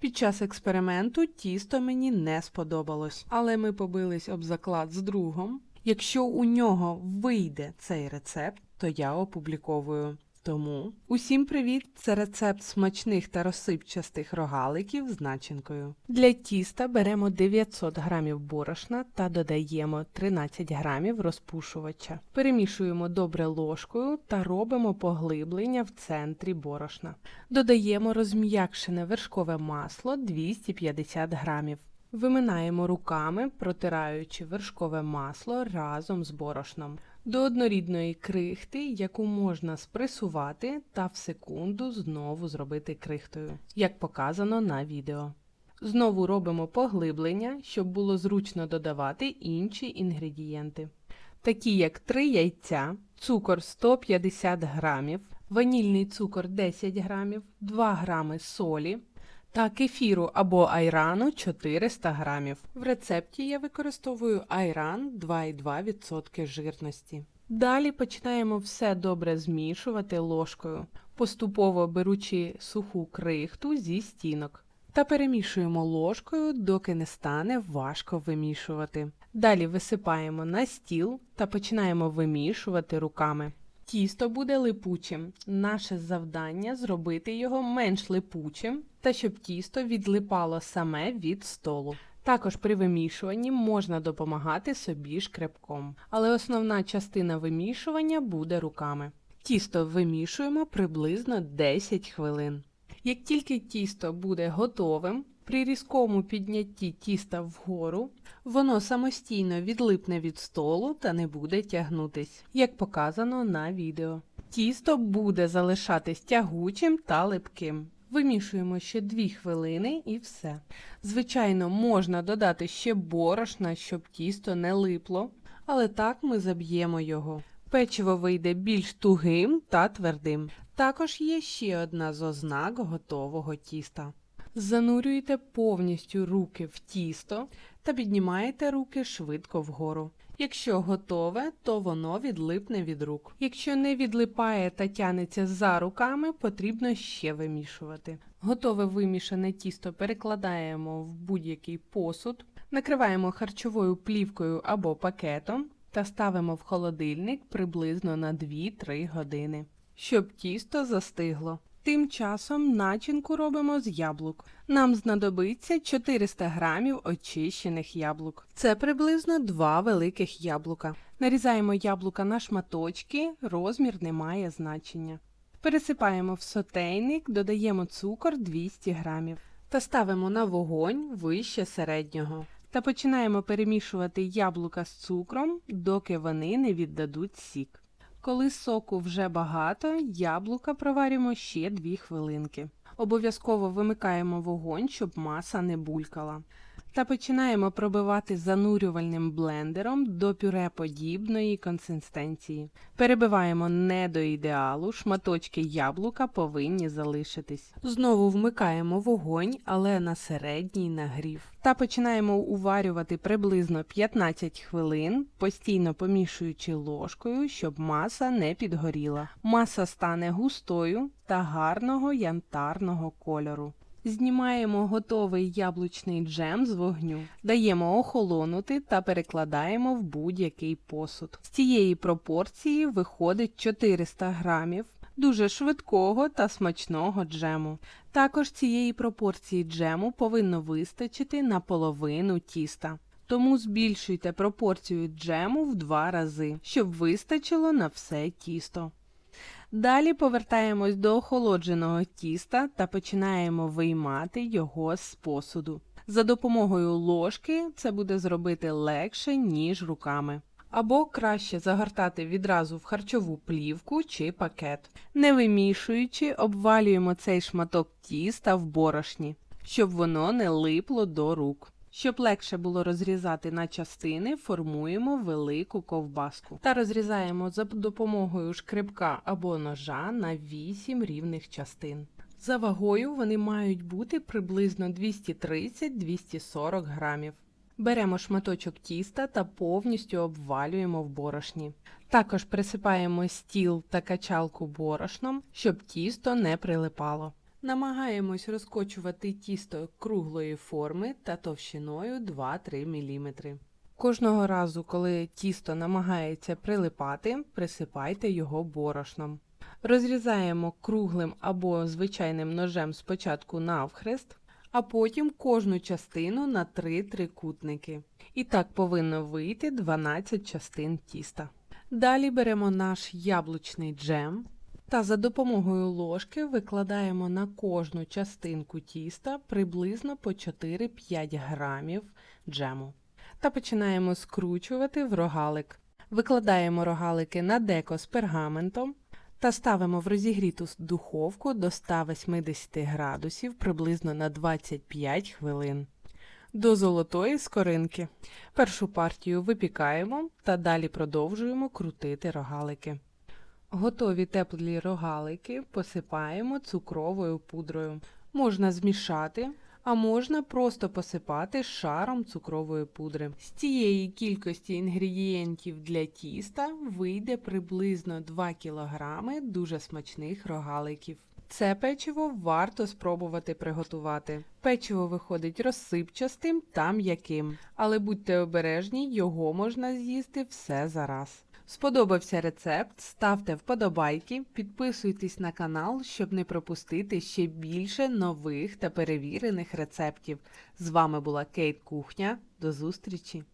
Під час експерименту тісто мені не сподобалось, але ми побились об заклад з другом. Якщо у нього вийде цей рецепт, то я опубліковую. Тому усім привіт! Це рецепт смачних та розсипчастих рогаликів з начинкою. Для тіста беремо 900 г борошна та додаємо 13 г розпушувача. Перемішуємо добре ложкою та робимо поглиблення в центрі борошна. Додаємо розм'якшене вершкове масло 250 г. Виминаємо руками, протираючи вершкове масло разом з борошном до однорідної крихти, яку можна спресувати та в секунду знову зробити крихтою, як показано на відео. Знову робимо поглиблення, щоб було зручно додавати інші інгредієнти, такі як 3 яйця, цукор 150 г, ванільний цукор 10 г, 2 г солі, та кефіру або айрану 400 грамів. В рецепті я використовую айран 2,2% жирності. Далі починаємо все добре змішувати ложкою, поступово беручи суху крихту зі стінок. Та перемішуємо ложкою, доки не стане важко вимішувати. Далі висипаємо на стіл та починаємо вимішувати руками. Тісто буде липучим. Наше завдання зробити його менш липучим та щоб тісто відлипало саме від столу. Також при вимішуванні можна допомагати собі шкребком, але основна частина вимішування буде руками. Тісто вимішуємо приблизно 10 хвилин. Як тільки тісто буде готовим, при різкому піднятті тіста вгору воно самостійно відлипне від столу та не буде тягнутись, як показано на відео. Тісто буде залишатись тягучим та липким. Вимішуємо ще 2 хвилини і все. Звичайно, можна додати ще борошна, щоб тісто не липло, але так ми заб'ємо його. Печиво вийде більш тугим та твердим. Також є ще одна з ознак готового тіста. Занурюєте повністю руки в тісто та піднімаєте руки швидко вгору. Якщо готове, то воно відлипне від рук. Якщо не відлипає та тянеться за руками, потрібно ще вимішувати. Готове вимішане тісто перекладаємо в будь-який посуд, накриваємо харчовою плівкою або пакетом та ставимо в холодильник приблизно на 2-3 години, щоб тісто застигло. Тим часом начинку робимо з яблук. Нам знадобиться 400 грамів очищених яблук. Це приблизно 2 великих яблука. Нарізаємо яблука на шматочки, розмір не має значення. Пересипаємо в сотейник, додаємо цукор 200 грамів та ставимо на вогонь вище середнього. Та починаємо перемішувати яблука з цукром, доки вони не віддадуть сік. Коли соку вже багато, яблука проваримо ще 2 хвилинки. Обов'язково вимикаємо вогонь, щоб маса не булькала. Та починаємо пробивати занурювальним блендером до пюре подібної консистенції. Перебиваємо не до ідеалу, шматочки яблука повинні залишитись. Знову вмикаємо вогонь, але на середній нагрів. Та починаємо уварювати приблизно 15 хвилин, постійно помішуючи ложкою, щоб маса не підгоріла. Маса стане густою та гарного янтарного кольору. Знімаємо готовий яблучний джем з вогню, даємо охолонути та перекладаємо в будь-який посуд. З цієї пропорції виходить 400 грамів дуже швидкого та смачного джему. Також цієї пропорції джему повинно вистачити на половину тіста. Тому збільшуйте пропорцію джему в два рази, щоб вистачило на все тісто. Далі повертаємось до охолодженого тіста та починаємо виймати його з посуду. За допомогою ложки це буде зробити легше, ніж руками. Або краще загортати відразу в харчову плівку чи пакет. Не вимішуючи, обвалюємо цей шматок тіста в борошні, щоб воно не липло до рук. Щоб легше було розрізати на частини, формуємо велику ковбаску та розрізаємо за допомогою шкребка або ножа на 8 рівних частин. За вагою вони мають бути приблизно 230-240 грамів. Беремо шматочок тіста та повністю обвалюємо в борошні. Також присипаємо стіл та качалку борошном, щоб тісто не прилипало. Намагаємось розкочувати тісто круглої форми та товщиною 2-3 мм. Кожного разу, коли тісто намагається прилипати, присипайте його борошном. Розрізаємо круглим або звичайним ножем спочатку навхрест, а потім кожну частину на 3 трикутники. І так повинно вийти 12 частин тіста. Далі беремо наш яблучний джем та за допомогою ложки викладаємо на кожну частинку тіста приблизно по 4-5 грамів джему. Та починаємо скручувати в рогалик. Викладаємо рогалики на деко з пергаментом та ставимо в розігріту духовку до 180 градусів приблизно на 25 хвилин. До золотої скоринки. Першу партію випікаємо та далі продовжуємо крутити рогалики. Готові теплі рогалики посипаємо цукровою пудрою. Можна змішати, а можна просто посипати шаром цукрової пудри. З цієї кількості інгредієнтів для тіста вийде приблизно 2 кг дуже смачних рогаликів. Це печиво варто спробувати приготувати. Печиво виходить розсипчастим та м'яким, але будьте обережні, його можна з'їсти все зараз. Сподобався рецепт? Ставте вподобайки, підписуйтесь на канал, щоб не пропустити ще більше нових та перевірених рецептів. З вами була Кейт Кухня. До зустрічі!